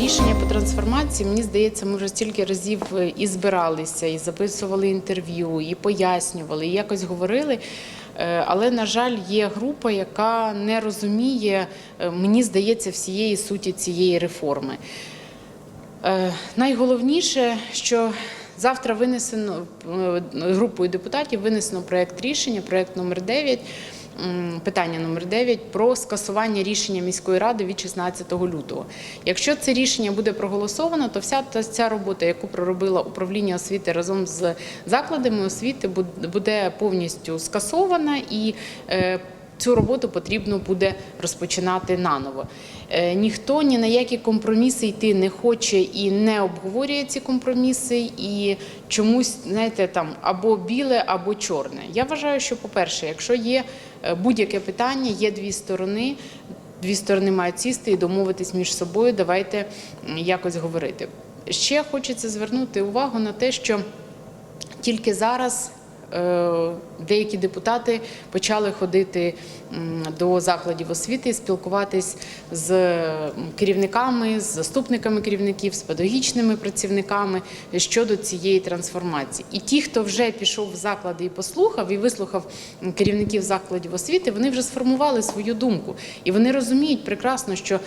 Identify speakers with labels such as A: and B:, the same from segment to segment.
A: Рішення по трансформації, мені здається, ми вже стільки разів е, і збиралися, і записували інтерв'ю, і пояснювали, і якось говорили. Е, Але, на жаль, є група, яка не розуміє, е, мені здається, всієї суті цієї реформи. Найголовніше, що завтра винесено групою депутатів винесено проект рішення, проект номер 9, м, питання номер 9 про скасування рішення міської ради від 16 лютого. Якщо це рішення буде проголосовано, то вся ця робота, яку проробила управління освіти разом з закладами освіти, буде повністю скасована і е, Цю роботу потрібно буде розпочинати наново. Е, Ніхто ні на які компроміси йти не хоче і не обговорює ці компроміси, і чомусь знаєте, там або біле, або чорне. Я вважаю, що, по-перше, якщо є е, будь-яке питання, є дві сторони. Дві сторони мають сісти і домовитись між собою. Давайте якось говорити. Ще хочеться звернути увагу на те, що тільки зараз деякі депутати почали ходити до закладів освіти, спілкуватись з керівниками, з заступниками керівників, з педагогічними працівниками щодо цієї трансформації. І ті, хто вже пішов в заклади і послухав, і вислухав керівників закладів освіти, вони вже сформували свою думку. І вони розуміють прекрасно, що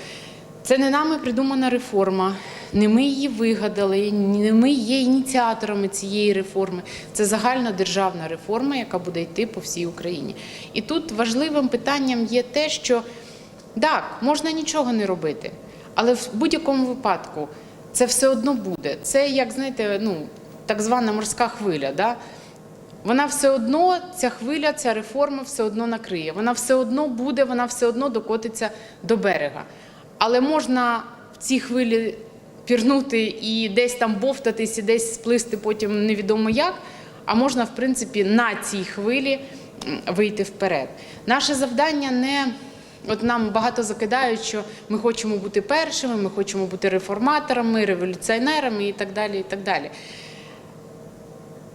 A: це не нами придумана реформа, не ми її вигадали, не ми є ініціаторами цієї реформи. Це загальна державна реформа, яка буде йти по всій Україні. І тут важливим питанням є те, що так, можна нічого не робити, але в будь-якому випадку це все одно буде. Це як знаєте, ну так звана морська хвиля. Да? Вона все одно, ця хвиля, ця реформа все одно накриє. Вона все одно буде, вона все одно докотиться до берега. Але можна в цій хвилі пірнути і десь там бовтатись, і десь сплисти потім невідомо як. А можна, в принципі, на цій хвилі вийти вперед. Наше завдання не От нам багато закидають, що ми хочемо бути першими, ми хочемо бути реформаторами, революціонерами і так далі. І так далі.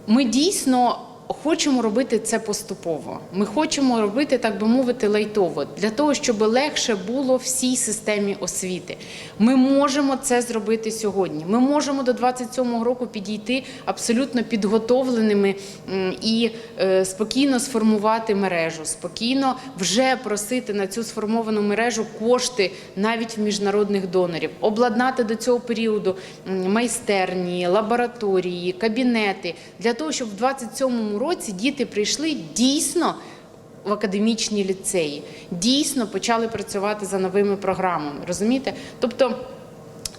A: Ми дійсно хочемо робити це поступово. Ми хочемо робити, так би мовити, лайтово для того, щоб легше було всій системі освіти. Ми можемо це зробити сьогодні. Ми можемо до 27-го року підійти абсолютно підготовленими і е, спокійно сформувати мережу, спокійно вже просити на цю сформовану мережу кошти навіть в міжнародних донорів, обладнати до цього періоду майстерні, лабораторії, кабінети для того, щоб в 27-му році діти прийшли дійсно в академічні ліцеї, дійсно почали працювати за новими програмами. Розумієте? Тобто.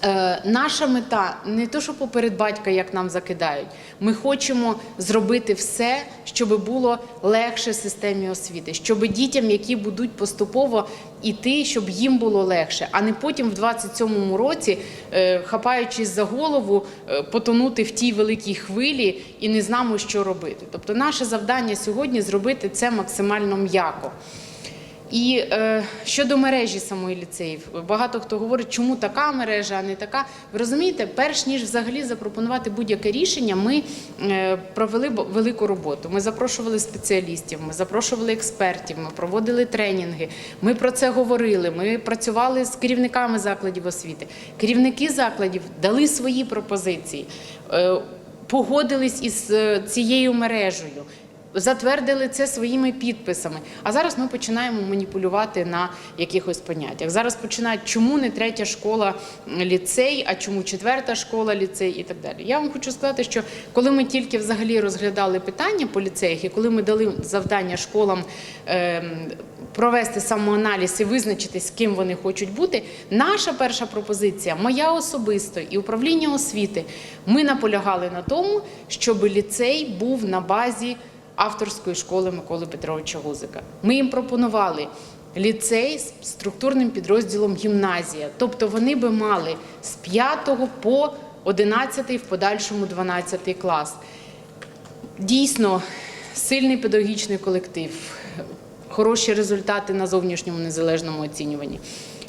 A: Е, наша мета не то, що поперед батька, як нам закидають. Ми хочемо зробити все, щоб було легше системі освіти, щоб дітям, які будуть поступово іти, щоб їм було легше, а не потім в 27-му році, е, хапаючись за голову, е, потонути в тій великій хвилі і не знаємо, що робити. Тобто, наше завдання сьогодні зробити це максимально м'яко. І е, щодо мережі самої ліцеїв, багато хто говорить, чому така мережа, а не така. Ви розумієте, перш ніж взагалі запропонувати будь-яке рішення, ми е, провели велику роботу. Ми запрошували спеціалістів, ми запрошували експертів, ми проводили тренінги. Ми про це говорили. Ми працювали з керівниками закладів освіти. Керівники закладів дали свої пропозиції, е, погодились із е, цією мережею затвердили це своїми підписами. А зараз ми починаємо маніпулювати на якихось поняттях. Зараз починають, чому не третя школа ліцей, а чому четверта школа ліцей і так далі. Я вам хочу сказати, що коли ми тільки взагалі розглядали питання по ліцеях, і коли ми дали завдання школам. ем, Провести самоаналіз і визначитись, ким вони хочуть бути. Наша перша пропозиція, моя особисто і управління освіти. Ми наполягали на тому, щоб ліцей був на базі авторської школи Миколи Петровича Гузика. Ми їм пропонували ліцей з структурним підрозділом гімназія. Тобто вони би мали з 5 по 11 в подальшому 12 клас. Дійсно, сильний педагогічний колектив, хороші результати на зовнішньому незалежному оцінюванні,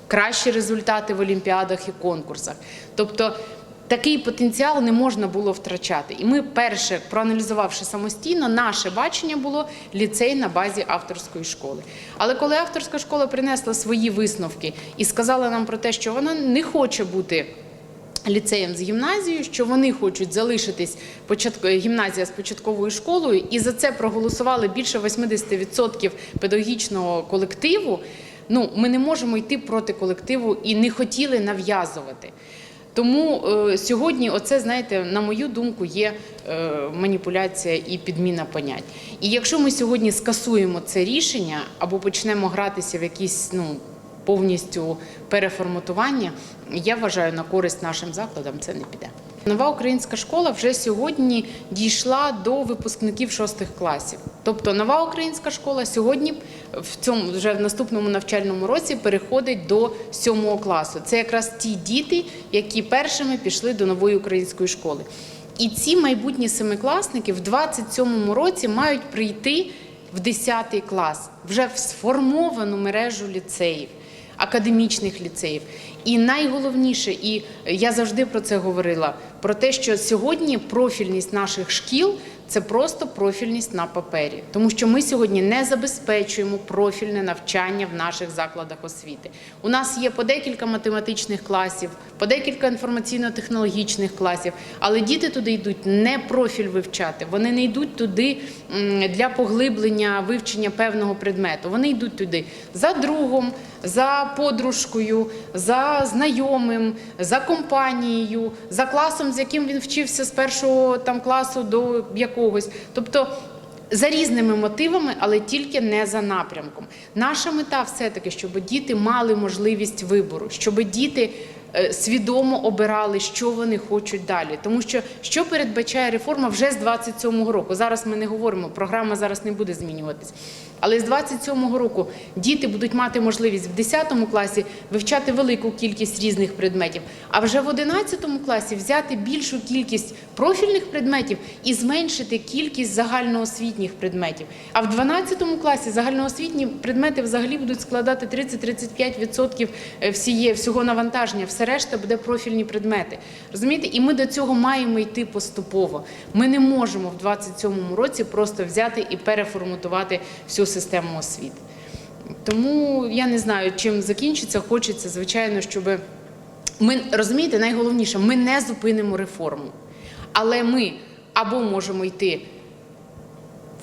A: кращі результати в олімпіадах і конкурсах. Тобто такий потенціал не можна було втрачати. І ми, перше, проаналізувавши самостійно, наше бачення було ліцей на базі авторської школи. Але коли авторська школа принесла свої висновки і сказала нам про те, що вона не хоче бути Ліцеєм з гімназією, що вони хочуть залишитись гімназія з початковою школою, і за це проголосували більше 80% педагогічного колективу. Ну, ми не можемо йти проти колективу і не хотіли нав'язувати. Тому е, сьогодні, оце, знаєте, на мою думку, є е, маніпуляція і підміна понять. І якщо ми сьогодні скасуємо це рішення або почнемо гратися в якісь ну, повністю переформатування, я вважаю, на користь нашим закладам це не піде. Нова українська школа вже сьогодні дійшла до випускників шостих класів. Тобто нова українська школа сьогодні в цьому вже в наступному навчальному році переходить до сьомого класу. Це якраз ті діти, які першими пішли до нової української школи. І ці майбутні семикласники в 27-му році мають прийти в 10 клас вже в сформовану мережу ліцеїв академічних ліцеїв. І найголовніше, і я завжди про це говорила: про те, що сьогодні профільність наших шкіл це просто профільність на папері, тому що ми сьогодні не забезпечуємо профільне навчання в наших закладах освіти. У нас є по декілька математичних класів, по декілька інформаційно-технологічних класів, але діти туди йдуть не профіль вивчати, вони не йдуть туди для поглиблення вивчення певного предмету. Вони йдуть туди за другом, за подружкою, за знайомим, за компанією, за класом, з яким він вчився з першого там класу до якогось. Тобто за різними мотивами, але тільки не за напрямком. Наша мета все-таки, щоб діти мали можливість вибору, щоб діти свідомо обирали, що вони хочуть далі. Тому що що передбачає реформа вже з 27-го року. Зараз ми не говоримо, програма зараз не буде змінюватись. Але з 27-го року діти будуть мати можливість в 10 класі вивчати велику кількість різних предметів, а вже в 11 класі взяти більшу кількість профільних предметів і зменшити кількість загальноосвітніх предметів. А в 12 класі загальноосвітні предмети взагалі будуть складати 30-35% всіє, всього навантаження, все решта буде профільні предмети. Розумієте? І ми до цього маємо йти поступово. Ми не можемо в 27-му році просто взяти і переформатувати всю систему освіти. Тому я не знаю, чим закінчиться. Хочеться, звичайно, щоб ми розумієте, найголовніше, ми не зупинимо реформу, але ми або можемо йти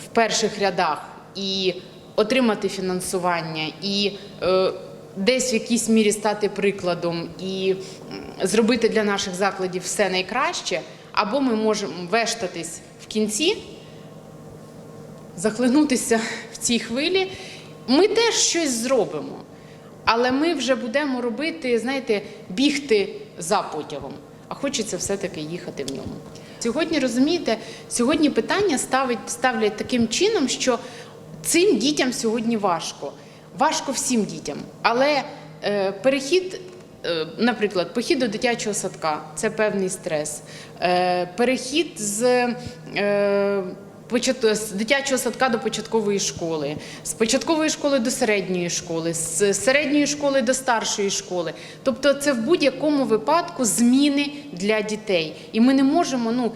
A: в перших рядах і отримати фінансування, і е, десь в якійсь мірі стати прикладом і зробити для наших закладів все найкраще, або ми можемо вештатись в кінці захлинутися в цій хвилі, ми теж щось зробимо. Але ми вже будемо робити, знаєте, бігти за потягом, а хочеться все-таки їхати в ньому. Сьогодні розумієте, сьогодні питання ставить, ставлять таким чином, що цим дітям сьогодні важко. Важко всім дітям. Але е, перехід, е, наприклад, похід до дитячого садка це певний стрес. Е, перехід з. З дитячого садка до початкової школи, з початкової школи до середньої школи, з середньої школи до старшої школи. Тобто, це в будь-якому випадку зміни для дітей. І ми не можемо, ну.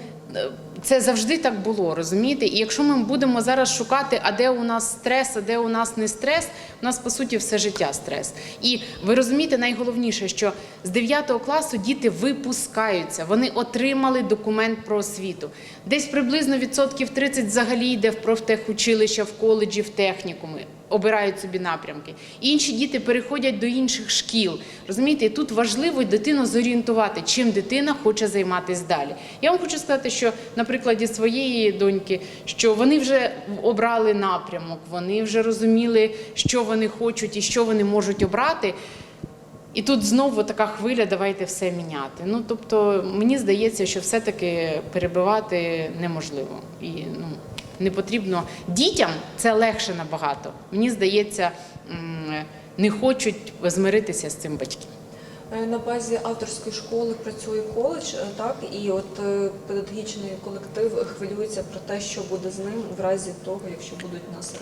A: Це завжди так було, розумієте? І якщо ми будемо зараз шукати, а де у нас стрес, а де у нас не стрес, у нас по суті все життя стрес. І ви розумієте, найголовніше, що з 9 класу діти випускаються, вони отримали документ про освіту. Десь приблизно відсотків 30 взагалі йде в профтехучилища, в коледжі, в технікуми. Обирають собі напрямки. Інші діти переходять до інших шкіл. Розумієте, і тут важливо дитину зорієнтувати, чим дитина хоче займатися далі. Я вам хочу сказати, що на прикладі своєї доньки, що вони вже обрали напрямок, вони вже розуміли, що вони хочуть і що вони можуть обрати. І тут знову така хвиля, давайте все міняти. Ну тобто, мені здається, що все-таки перебивати неможливо. І ну, не потрібно дітям це легше набагато. Мені здається, не хочуть змиритися з цим батьки.
B: Е, На базі авторської школи працює коледж, е, так і от е, педагогічний колектив хвилюється про те, що буде з ним в разі того, якщо будуть нас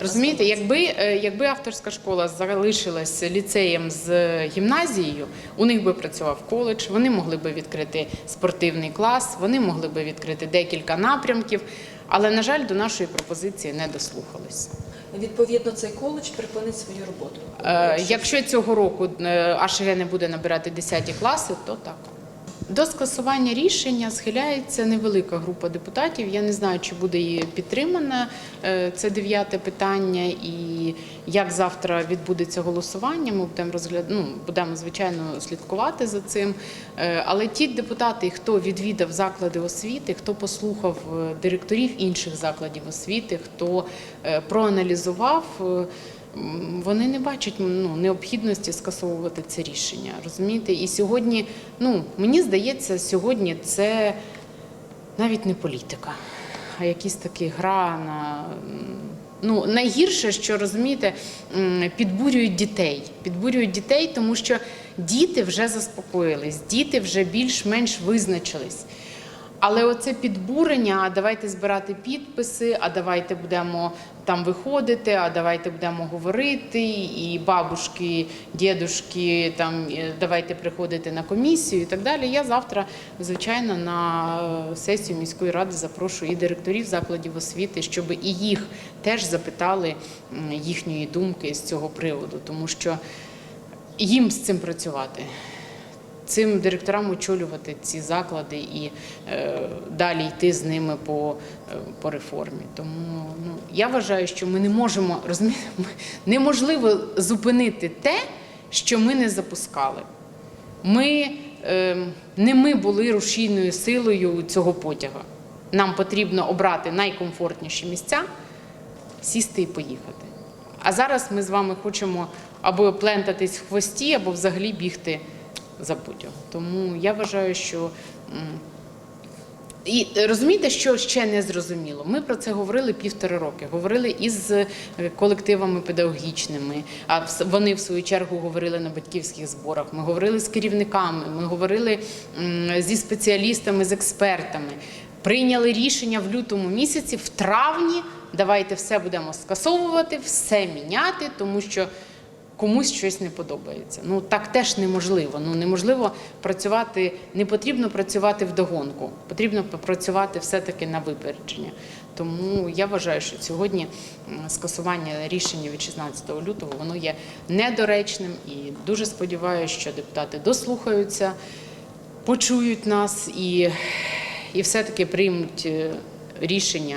A: Розумієте, якби, якби авторська школа залишилась ліцеєм з гімназією, у них би працював коледж, вони могли би відкрити спортивний клас, вони могли би відкрити декілька напрямків. Але, на жаль, до нашої пропозиції не дослухались.
B: Відповідно, цей коледж припинить свою роботу.
A: Е, Якщо цього року е, АШГ не буде набирати 10 класи, то так. До скасування рішення схиляється невелика група депутатів. Я не знаю, чи буде її підтримана. Е, Це дев'яте питання, і як завтра відбудеться голосування. Ми будемо розгляд... ну, будемо звичайно слідкувати за цим. Е, Але ті депутати, хто відвідав заклади освіти, хто послухав е, директорів інших закладів освіти, хто проаналізував. Вони не бачать ну, необхідності скасовувати це рішення. Розумієте? І сьогодні, ну мені здається, сьогодні це навіть не політика, а якісь такі гра на. Ну, найгірше, що розумієте, підбурюють дітей. Підбурюють дітей, тому що діти вже заспокоїлись, діти вже більш-менш визначились. Але оце підбурення, а давайте збирати підписи, а давайте будемо там виходити, а давайте будемо говорити, і бабушки, дідушки, там давайте приходити на комісію і так далі. Я завтра, звичайно, на е, сесію міської ради запрошую і директорів закладів освіти, щоб і їх теж запитали їхньої думки з цього приводу, тому що їм з цим працювати цим директорам очолювати ці заклади і е, далі йти з ними по, е, по реформі. Тому ну, я вважаю, що ми не можемо розумієте, ми- неможливо зупинити те, що ми не запускали. Ми, е, не ми були рушійною силою цього потяга. Нам потрібно обрати найкомфортніші місця, сісти і поїхати. А зараз ми з вами хочемо або плентатись в хвості, або взагалі бігти за потяг. Тому я вважаю, що. І розумієте, що ще не зрозуміло? Ми про це говорили півтори роки. Говорили із е, колективами педагогічними. А вони в свою чергу говорили на батьківських зборах. Ми говорили з керівниками, ми говорили зі спеціалістами, з експертами. Прийняли рішення в лютому місяці, в травні. Давайте все будемо скасовувати, все міняти, тому що комусь щось не подобається. Ну так теж неможливо. Ну неможливо працювати, не потрібно працювати вдогонку, потрібно працювати все-таки на випередження. Тому я вважаю, що сьогодні скасування рішення від 16 лютого воно є недоречним і дуже сподіваюся, що депутати дослухаються, почують нас і, і все-таки приймуть е, рішення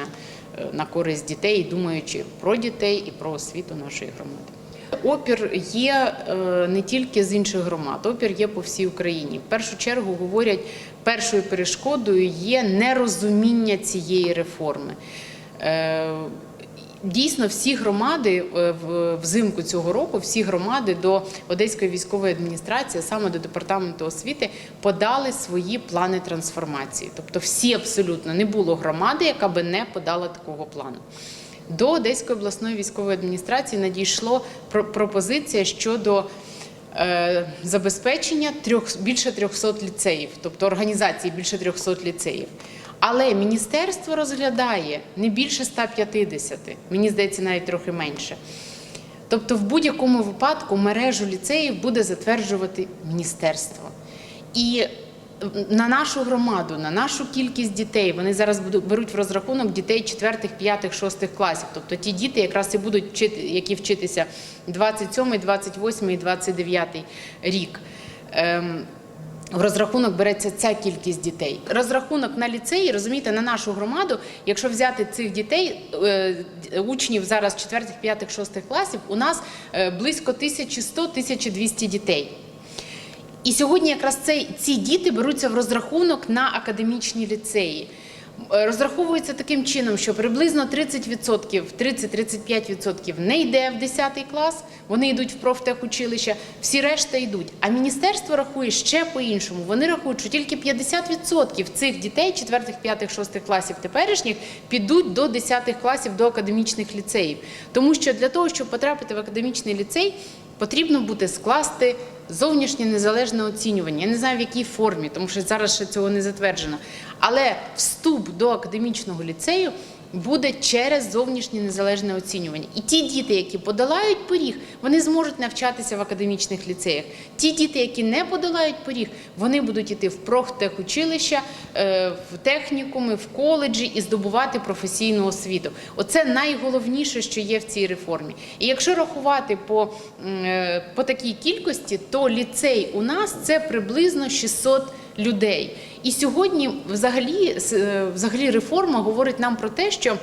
A: е, на користь дітей, думаючи про дітей і про освіту нашої громади. Опір є е, не тільки з інших громад, опір є по всій Україні. В першу чергу говорять, першою перешкодою є нерозуміння цієї реформи. Е, Дійсно, всі громади е, взимку цього року, всі громади до Одеської військової адміністрації, саме до департаменту освіти, подали свої плани трансформації. Тобто, всі абсолютно не було громади, яка би не подала такого плану. До Одеської обласної військової адміністрації надійшло про- пропозиція щодо е, забезпечення трьох більше 300 ліцеїв, тобто організації більше 300 ліцеїв. Але міністерство розглядає не більше 150, мені здається, навіть трохи менше. Тобто, в будь-якому випадку мережу ліцеїв буде затверджувати міністерство. І на нашу громаду, на нашу кількість дітей, вони зараз беруть в розрахунок дітей 4, 5, 6 класів. Тобто ті діти якраз і будуть вчити, які вчитися 27, 28 і 29 рік. Ем, в розрахунок береться ця кількість дітей. Розрахунок на ліцеї, розумієте, на нашу громаду, якщо взяти цих дітей, е, учнів зараз 4, 5, 6 класів, у нас е, близько 1100-1200 дітей. І сьогодні якраз цей, ці діти беруться в розрахунок на академічні ліцеї. Е, Розраховується таким чином, що приблизно 30%, 30-35% не йде в 10 клас, вони йдуть в профтехучилище, всі решта йдуть. А міністерство рахує ще по-іншому. Вони рахують, що тільки 50% цих дітей 4, 5, 6 класів теперішніх підуть до 10 класів до академічних ліцеїв. Тому що для того, щоб потрапити в академічний ліцей, потрібно буде скласти зовнішнє незалежне оцінювання. Я не знаю в якій формі, тому що зараз ще цього не затверджено. Але вступ до академічного ліцею буде через зовнішнє незалежне оцінювання. І ті діти, які подолають поріг, вони зможуть навчатися в академічних ліцеях. Ті діти, які не подолають поріг, вони будуть іти в профтехучилища, е, в технікуми, в коледжі і здобувати професійну освіту. Оце найголовніше, що є в цій реформі. І якщо рахувати по, е, по такій кількості, то ліцей у нас це приблизно 600 людей. І сьогодні, взагалі, е, взагалі, реформа говорить нам про те, що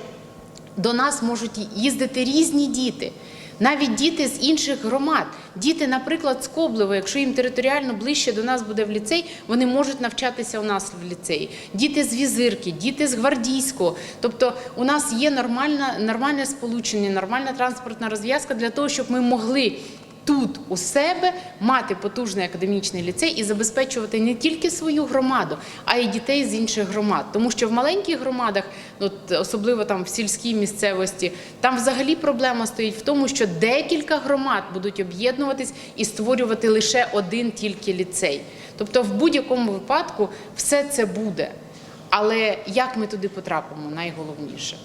A: до нас можуть їздити різні діти. Навіть діти з інших громад, діти, наприклад, з Коблева, якщо їм територіально ближче до нас буде в ліцей, вони можуть навчатися у нас в ліцеї. Діти з Візирки, діти з Гвардійського. Тобто у нас є нормальна, нормальне сполучення, нормальна транспортна розв'язка для того, щоб ми могли тут у себе мати потужний академічний ліцей і забезпечувати не тільки свою громаду, а й дітей з інших громад. Тому що в маленьких громадах, от особливо там в сільській місцевості, там взагалі проблема стоїть в тому, що декілька громад будуть об'єднуватись і створювати лише один тільки ліцей. Тобто, в будь-якому випадку все це буде. Але як ми туди потрапимо, найголовніше.